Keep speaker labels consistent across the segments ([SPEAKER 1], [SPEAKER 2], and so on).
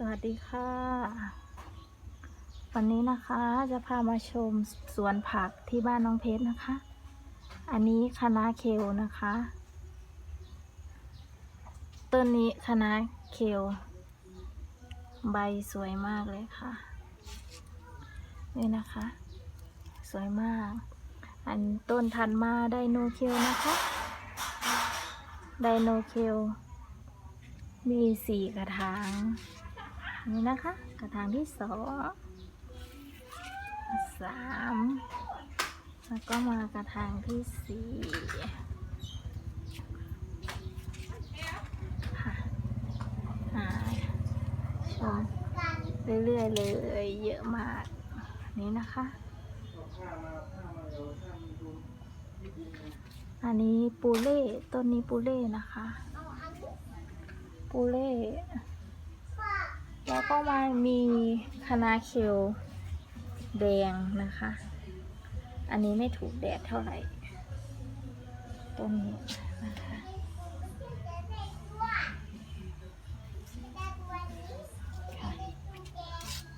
[SPEAKER 1] สวัสดีค่ะ วันนี้นะคะจะพามาชมสวนผักที่บ้านน้องเพชรนะคะ อันนี้คณะเคลนะคะ ต้นนี้คณะเคลใบสวยมากเลยค่ะ นี่นะคะ สวยมาก อันต้นทันมาไดโนเคลนะคะ ไดโนเคลมีสี่กระถาง นี่นะคะกระถางที่สองสามแล้วก็มากระถางที่สี่ค่ะชมเรื่อยๆเลยเยอะมากนี่นะคะ อันนี้ปูเล่ต้นนี้ปูเล่นะคะ ปูเล่ แล้วก็มามีคณะเคลแดงนะคะ อันนี้ไม่ถูกแดดเท่าไหร่ต้นนี้นะคะ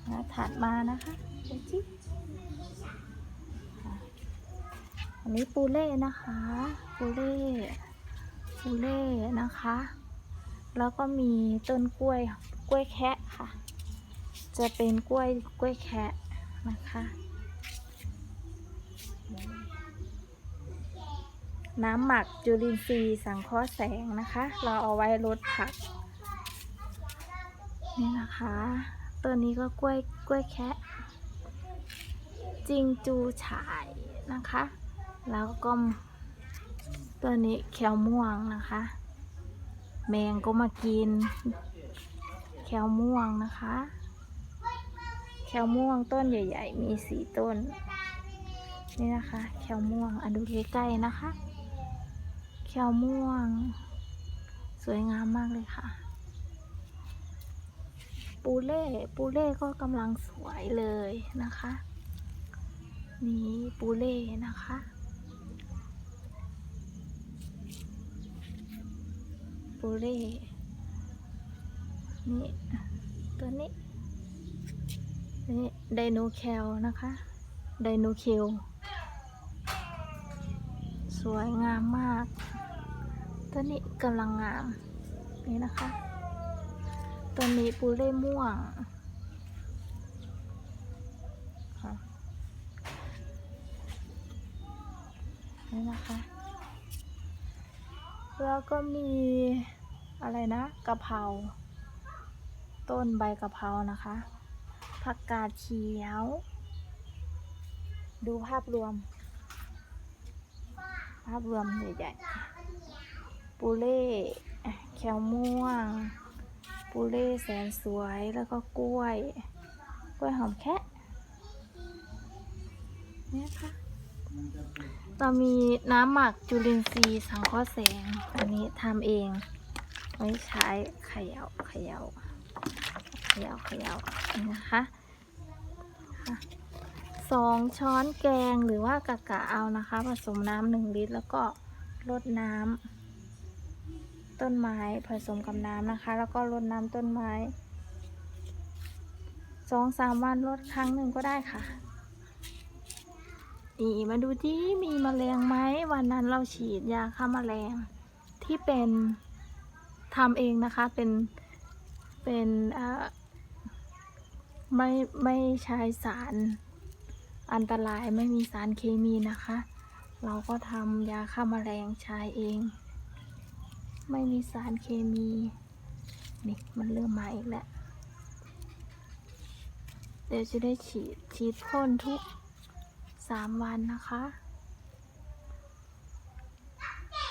[SPEAKER 1] แล้วถัดมานะคะจิค่ะอันนี้ปูเล่นะคะ ปูเล่ ปูเล่นะคะ แล้วก็มีต้นกล้วยกล้วยแคะค่ะ จะเป็นกล้วยกล้วยแคะนะคะ น้ำหมักจุลินทรีย์สังเคราะห์แสงนะคะ เราเอาไว้ลดผัก นี่นะคะตัวนี้ก็กล้วยกล้วยแคะจิงจูฉายนะคะ แล้วก็ตัวนี้แคลม่วงนะคะ แมงก็มากิน แคลม่วงนะคะ แคลม่วงต้นใหญ่ ๆ มีสีต้น นี่นะคะ แคลม่วงอะดูใกล้ๆนะคะ แคลม่วง สวยงามมากเลยค่ะ ปูเล่ปูเล่ก็กำลังสวยเลยนะคะ นี่ปูเล่นะคะ ปูเล่นี่ตัวนี้นี่ไดโนแคลนะคะ ไดโนเคลสวยงามมาก ตัวนี้กำลังงาม นี่นะคะ ตัวนี้ปูเล่ม่วงนี่นะคะ แล้วก็มีอะไรนะกะเพราต้นใบกะเพรานะคะผักกาดเขียว ดูภาพรวม ภาพรวมใหญ่ๆ ปูเล่แคลม่วง ปูเล่แสนสวยแล้วก็กล้วย กล้วยหอมแคะเนี่ยค่ะ เรามีน้ำหมักจุลินทรีย์สังเคราะห์แสง อันนี้ทำเอง ไว้ใช้เขย่าเขย่าเขย่าเขย่านะคะค่ะสองช้อนแกงหรือว่ากะกะเอานะคะ ผสมน้ำหนึ่งลิตร แล้วก็รดน้ำต้นไม้ผสมกับน้ำนะคะ แล้วก็รดน้ำต้นไม้สองสามวันรดครั้งหนึ่งก็ได้ค่ะ นี่มาดูที่มีแมลงไหมวันนั้นเราฉีดยาฆ่าแมลงที่เป็นทำเองนะคะเป็นเป็นไม่ไม่ใช้สารอันตรายไม่มีสารเคมีนะคะ เราก็ทำยาฆ่าแมลงใช้เอง ไม่มีสารเคมีนี่มันเริ่มมาอีกแล้ว เดี๋ยวจะได้ฉีดฉีดพ่นทุก สามวันนะคะ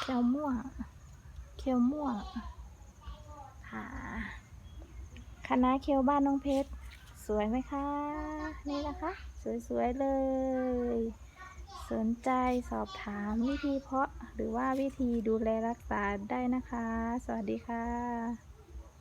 [SPEAKER 1] เคียวม่วงเคียวม่วงค่ะคณะเคียวบ้านน้องเพชร สวยไหมคะ นี่นะคะ สวยๆเลย สนใจสอบถามวิธีเพาะหรือว่าวิธีดูแลรักษาได้นะคะ สวัสดีค่ะ